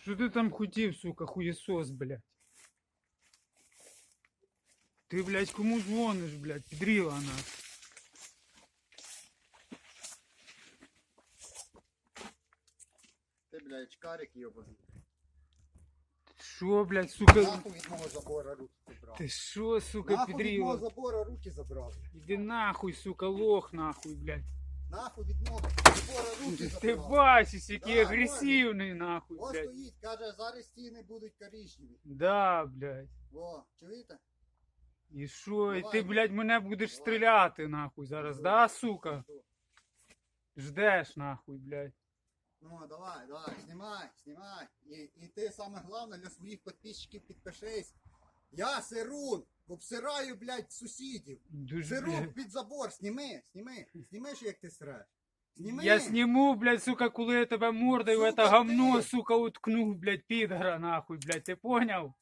Що ти там хотів, сука, хуєсос, блядь? Ти, блядь, кому дзвониш, блядь? Підріла нас. Ти, блядь, чкарик йобаний. Що, блядь, сука? Нахуй від мого забора руки забрав. Ти що, сука, Нахуй від мого підріла? забора руки забрав. Іди нахуй, сука, лох нахуй, блядь. Нахуй від мого забора руки Ти забрав. бачиш, який Да, агресивний, нахуй, Ось блядь. стоїть, каже, зараз стіни будуть коричневі. Да, блядь. Во, чуєте? І що, і ти, ну. блядь, мене будеш Давай. стріляти, нахуй, зараз, да, сука? Ждеш, нахуй, блядь. Ну, давай, давай, знімай, знімай. І, і ти саме головне для своїх підписчиків підпишись. Я Сирун, обсираю, блядь, сусідів. Дуже, Сирун блядь. під забор, сніми, сніми. снімеш, як ти сраєш. Сніми. Я сниму, блядь, сука, коли я тебе мордою в Сука, это говно, ти! сука, уткну, блядь, підгра, нахуй, блядь, ти понял?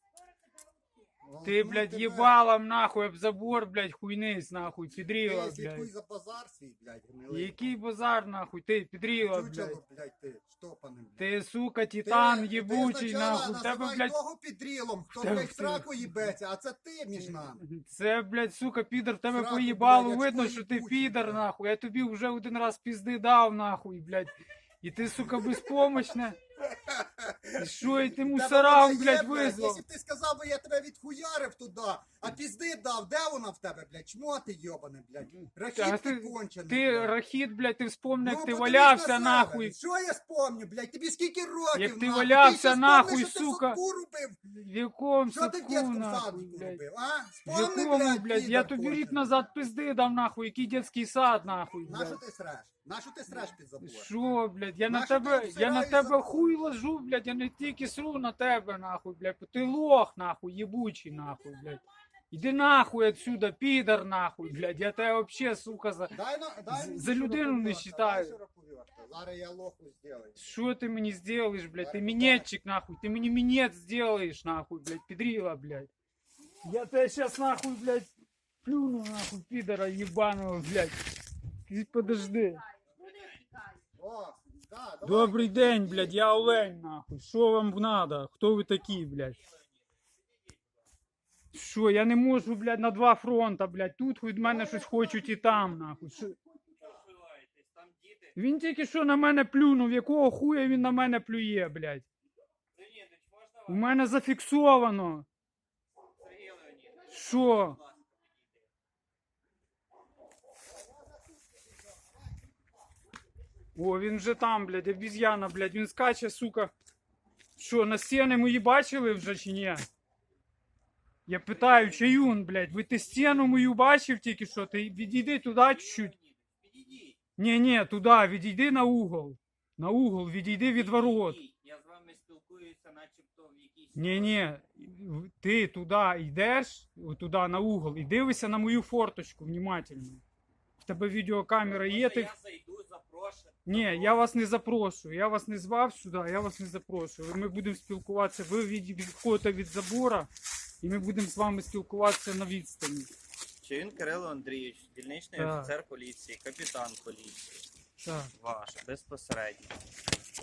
Ти, блядь, їбалом, нахуй, об забор, блядь, хуйнись, нахуй, підріла, Ти слідкуй блядь. за базар свій, блядь, гнилий. Який базар, нахуй, ти, підріла, блядь. Чучело, блядь, ти, штопаним, блядь. Ти, сука, титан Ти- єбучий, нахуй, в тебе, блядь, того підрілом, хто, тебе- блядь, сраку їбеться, а це ти між нами. Це, блядь, сука, підер, в тебе Сраку, поїбало, блядь, видно, очко що ти підер, блядь. нахуй. Я тобі вже один раз пізди дав, нахуй, блядь. І ти, сука, безпомощна. І що, і ти мусорам, блядь, визвав. Якщо б ти сказав би, я тебе відхуярив туди, а пізди дав, де вона в тебе, блядь? Чмо ти йобане, блядь? Та Рахіт ти ти- кончений, Ти, блядь. рахіт, блядь, ти вспомни, як Ну, ти подивись валявся, себе. нахуй. Що я спомню, блядь? Тобі скільки років, Як ти нахуй? валявся, ще спомни, нахуй, що ти в сука. садку робив? В якому Що ти в садку, дітському нахуй, садку блядь? робив, а? В Спомни, якому, блядь, блядь, я тобі рік кончений. назад пизди дав, нахуй, який дитячий сад, нахуй, На що блядь. ти среш? На що ти среш під забор? Що, блядь, я на Нащо ти тебе, я на обсираєш тебе забор? хуй ложу, блядь, я не тільки сру на тебе, нахуй, блядь, бо ти лох, нахуй, єбучий, нахуй, блядь. Іди нахуй отсюда, підар, нахуй, блядь, я тебе вообще, сука, за... Дай, на, дай З- мені за людину не шуруповерта, считаю. дай шуруповерта. Зараз я лоху зроблю. Що ти мені сделаешь, блядь, ти Давай, минетчик, нахуй, ти мені минет сделаешь, нахуй, блядь, підріла, блядь. Я тебе сейчас, нахуй, блядь, плюну, нахуй, підара ебаного, блядь. Ти подожди. Добрий день, блядь, я Олень, нахуй. Що вам надо? Хто ви такі, блядь? Що, я не можу, блядь, на два фронта, блядь. Тут від мене щось хочуть і там, нахуй. Що? Він тільки що на мене плюнув, якого хуя він на мене плює, блядь. У мене зафіксовано. Що? О, він вже там, блядь, обіз'яна, блядь, він скаче, сука. Що, на стіни мої бачили вже чи ні? Я питаю, чаюн, блядь, ви ти стіну мою бачив тільки що? Ти відійди туди чуть-чуть. Ні, ні, туди, відійди на угол. На угол, відійди від ворот. Я з вами спілкуюся, начебто в якійсь. Ні, ні, ти туди йдеш, туди на угол, і дивишся на мою форточку внимательно. В тебе відеокамера є, ти. Я зайду, запрошую. Ні, я вас не запрошую. Я вас не звав сюди, я вас не запрошую. Ми будемо спілкуватися. Ви від- відходите від забора, і ми будемо з вами спілкуватися на відстані. Чи він Кирило Андрійович, дільничний Так. офіцер поліції, капітан поліції. Так, Ваш, безпосередньо.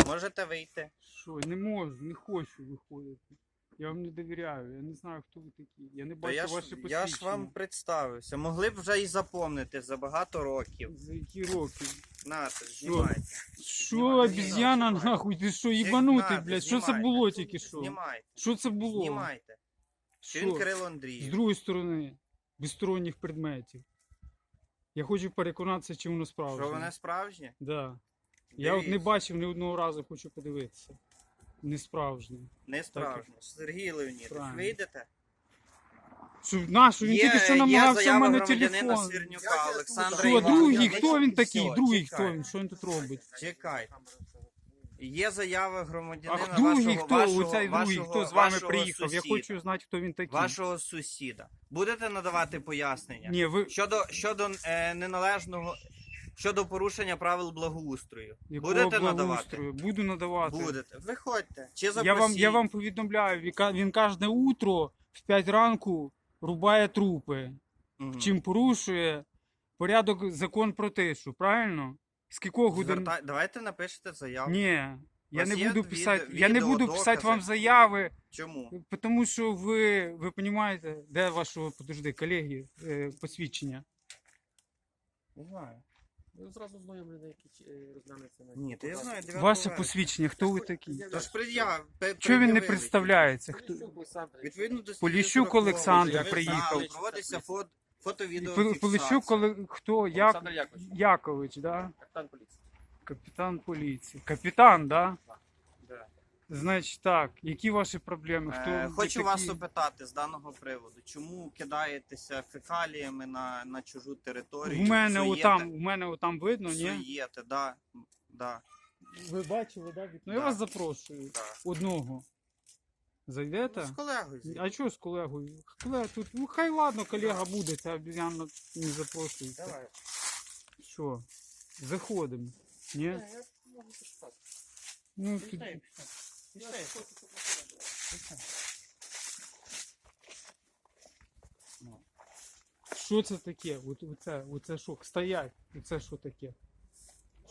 Можете вийти. що, не можу, не хочу виходити. Я вам не довіряю, я не знаю, хто ви такі. Я не бачу я, ж, ваші я ж вам представився. Могли б вже і запомнити за багато років. За які роки? Нате, знімайте. Що, Знімайте, обіз'яна, знімайте. нахуй, ти що, їбанутий, блядь? Що це знімайте. було тільки що? Знімайте. Що це було? Знімайте. Чи він Що? Кирило З другої сторони, без сторонніх предметів. Я хочу переконатися, чи воно справжнє. Що вони справжні? Да. Я от не Дивіться. бачив ні одного разу, хочу подивитися. Не справжнє. Не справжні. Сергій Леонідович, Правильно. вийдете? Що, нашу, він Є- тільки що намагався в мене громадянина телефон. Свірнюка Я Олександра Що, Івановича. другий, хто він такий? Все, Другий, чекай. хто він? Що він тут робить? Чекай. Є заява громадянина А другий вашого, хто? вашого, Оцей другий, вашого, хто з вами вашого приїхав? Я сусіда. хочу знати, хто він такий. Вашого сусіда. Будете надавати пояснення? Ні, ви Щодо, щодо е, неналежного, щодо порушення правил благоустрою. якого Будете надавати? благоустрою? Буду надавати. Будете. Виходьте. Чи Я запросіть. вам, я вам повідомляю, він він кожне утро в 5 ранку рубає трупи. Мгм. чим порушує порядок закон про тишу, правильно? З кількох годин. Давайте напишете заяву. Ні. Я вас не є буду відео- писати, я не відео, буду писати вам заяви, Чому? тому що ви, ви розумієте, де вашого, подожди, колеги, е, посвідчення. Не знаю. Ну, зразу знайомлю, які е, розглянуться на Ні, то я знаю, 9 Ваше вересня. посвідчення, хто ви такі? Тож пред'яв. Чого він не представляється? Хто? Поліщук Олександр. Відповідно до статті Поліщук 40 Олександр приїхав. Проводиться фото, фото-відео. Поліщук, коли хто? Як... Олександр Якович, Якович, да? капітан поліції. Капітан поліції. Капітан, да? Значить так, які ваші проблеми? Хто Е, Хочу такі? вас опитати з даного приводу. Чому кидаєтеся фекаліями на, на чужу територію? У мене Псуєте- отам, у мене отам видно, ні? Псуєте, да. да, Ви бачили, да? Ну я Да. вас запрошую. да. Одного. Зайдете? Ну, з колегою. А чого з колегою? Колега тут, ну хай ладно, колега буде, це обіз'яно не запрошується. Давай. Що? Заходимо. Ні? Я можу записати. Ну, тут... пішли. Що це таке? От, оце, оце що? Стоять. Оце що таке?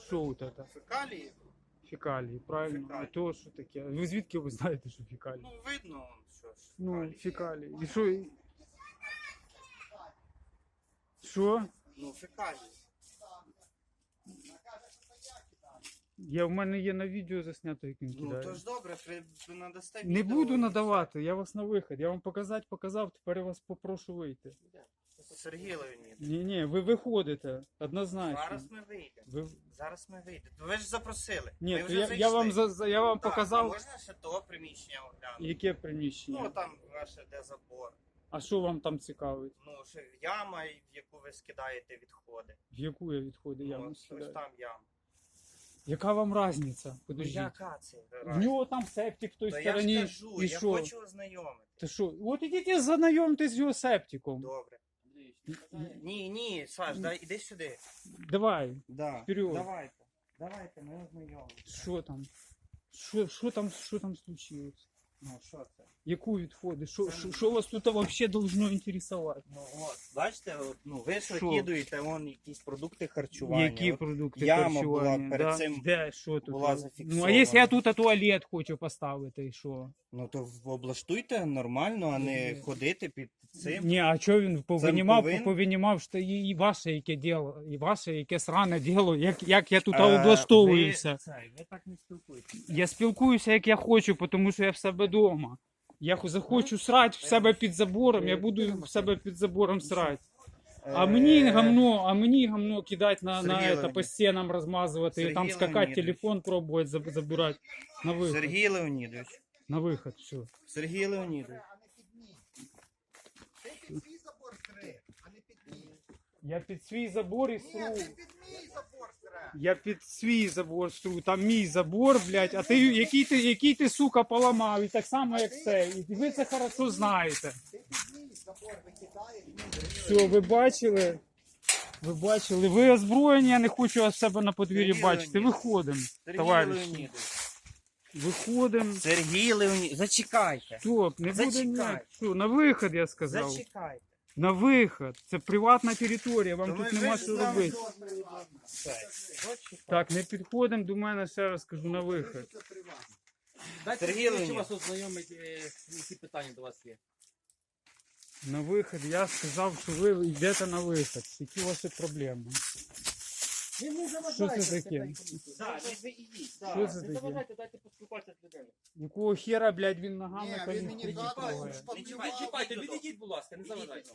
Що от це? Фекалії? Фекалії, правильно? Фекалії. А то що таке? Ви звідки ви знаєте, що фекалії? Ну, видно, що ж. Ну, фекалії. І що? Що? Ну, фекалії. Я, в мене є на відео заснято, як він Ну, кидає. то ж добре, ви надасте Не відео, буду і надавати, я вас на вихід. Я вам показати показав, тепер я вас попрошу вийти. все. Сергій Леонід. Ні, ні, ви виходите, однозначно. Зараз ми вийдемо. Ви... Зараз ми вийдемо. Ви ж запросили. Ні, Ми то вже я, я зайшли. вам за, за- я вам Так, показав, Можна ще того приміщення оглянути? яке приміщення. Ну, там ваше де забор. А що вам там цікавить? Ну, ще яма, в яку ви скидаєте відходи. В яку я відходи я ну, вам ось, ось скидаю? там яма. Яка вам різниця? Ну, Подождіть. яка це? В нього там септик в той То я стороні. ж кажу, і я що? хочу ознайомити. Ти що? От ідіть знайомтесь з його септиком. Добре. Ні, ні, Саш, дай, іди сюди. Давай, Да. Вперед. Давайте. Давайте, ми ознайомимося. що там? Що, що там, що там случилось? Ну, що це? Яку відходи? Що, що, що вас тут взагалі должно інтересувати? Ну, от, бачите, от, ну, ви Що? викидуєте вон якісь продукти харчування. Які От продукти яма була перед да? цим Де, що тут? була Ну, а зафіксована. якщо я тут туалет хочу поставити, і що? Ну то облаштуйте нормально, а не Мгм. ходити під цим. Ні, а що він повинімав, повинен? повинімав, що і, і ваше яке діло, і ваше яке сране діло, як, як я тут Е, облаштовуюся. Ви, це, ви так не спілкуєтесь. Я спілкуюся, як я хочу, тому що я в себе вдома. Я захочу срати в себе під забором, я буду в себе під забором срати. А Е, мені гамно, а мені гамно кидати на, на Сергій это, Леонідович. по стенам розмазувати, Сергій там скакати, Леонідович. телефон пробувати заб- забирати. На виход. Сергій Леонідович. На виход, все. Сергій Леонідович. А не під мій. Ти під свій забор стри, а не під мій. Я під свій забор і Ні, ти під мій забор стре. Я під свій забор стру, там мій забор, блядь, а ти який ти, який ти сука поламав, і так само, як це. І ви це хорошо знаєте. Ти під мій забор викидаєш. Все, ви бачили? Ви бачили, ви озброєні, я не хочу вас себе на подвір'ї Сергій бачити. Леонідович. Виходимо, Сергій товариші. Леонідович. Виходимо. Сергій Леонідович. Зачекайте. Стоп, не буде ні. Зачекай. Що, на виход я сказав. Зачекайте. На виход. Це приватна територія, вам тут нема що робити. Так, не підходимо до мене, ще раз кажу, на виход. Дайте Сергій Сергій Леонідович. вас ознайомить, е, які питання до вас є. На виход я сказав, що ви йдете на виход. Які ваші проблеми? Ви не Що це таке? Ви ідіть. Що це Не таке? заважайте, дайте поспілкуватися з людиною. Якого хера, блядь, він ногами Ні, по він ній мені ходить дав, трогає? Не чіпайте, відійдіть, будь ласка, не заважайте.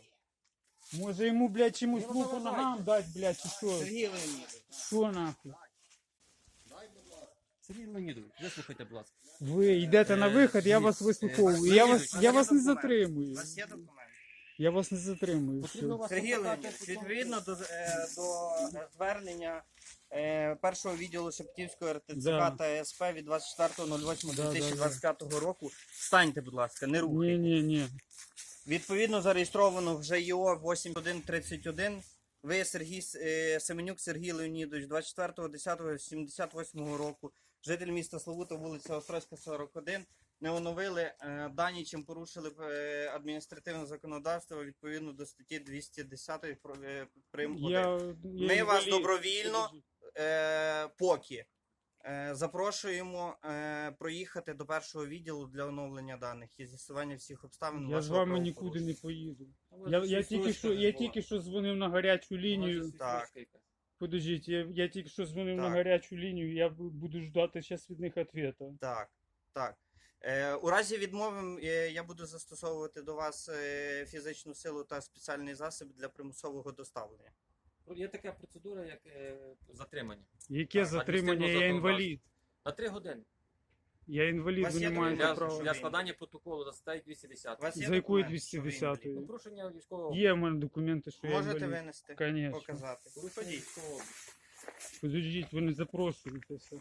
Може йому, блядь, чимось Не по заважайте. ногам дати, блядь, чи що? Сергій Леонідович. Що нахуй? Сергій Леонідович, вислухайте, будь ласка. Ви йдете на Е, виход, я вас е, вислуховую. Я вас, я вас не документ. У затримую. вас є документи? Я вас не затримую. Потрібно вас Сергій Леонідович, відповідно до, е, до е, звернення е, першого відділу Шептівської РТЦК Да. та СП від 24.08.2025 Да, да, року. Встаньте, будь ласка, не Ні, рухайте. ні, ні. Відповідно зареєстровано в ЖІО 8131. Ви Сергій С- е, Семенюк Сергій Леонідович, 24.10.78 року, житель міста Славута, вулиця Острозька, 41. Не оновили е, дані, чим порушили е, адміністративне законодавство відповідно до статті 210 про е, прим. Я, я Ми вас добровільно- Е, поки Е, Запрошуємо е, проїхати до першого відділу для оновлення даних і з'ясування всіх обставин. Я з вами нікуди не поїду. Я, я, тільки що, я тільки що дзвонив на гарячу лінію. Так. Подождіть, я, я тільки що дзвонив на гарячу лінію, я буду ждати зараз від них відповіді. Так, так. Е, у разі відмови е, я буду застосовувати до вас е, фізичну силу та спеціальний засіб для примусового доставлення. Є така процедура, як затримання. Яке Так, затримання? Я інвалід. На три години. Я інвалід, ви не маєте Для, права. для складання протоколу за статтею 210. У вас є За якою документ, що ви 210-ю? інвалід? Ну, порушення військового Є в мене документи, що я Можете винести, Конечно. показати. Подождіть, ви не запрошуєтеся.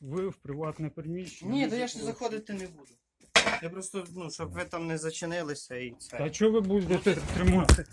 Ви в приватне приміщення. Ні, то я ж заходити не буду. Я просто, ну, щоб ви там не зачинилися і це. Та чого ви будете тримати?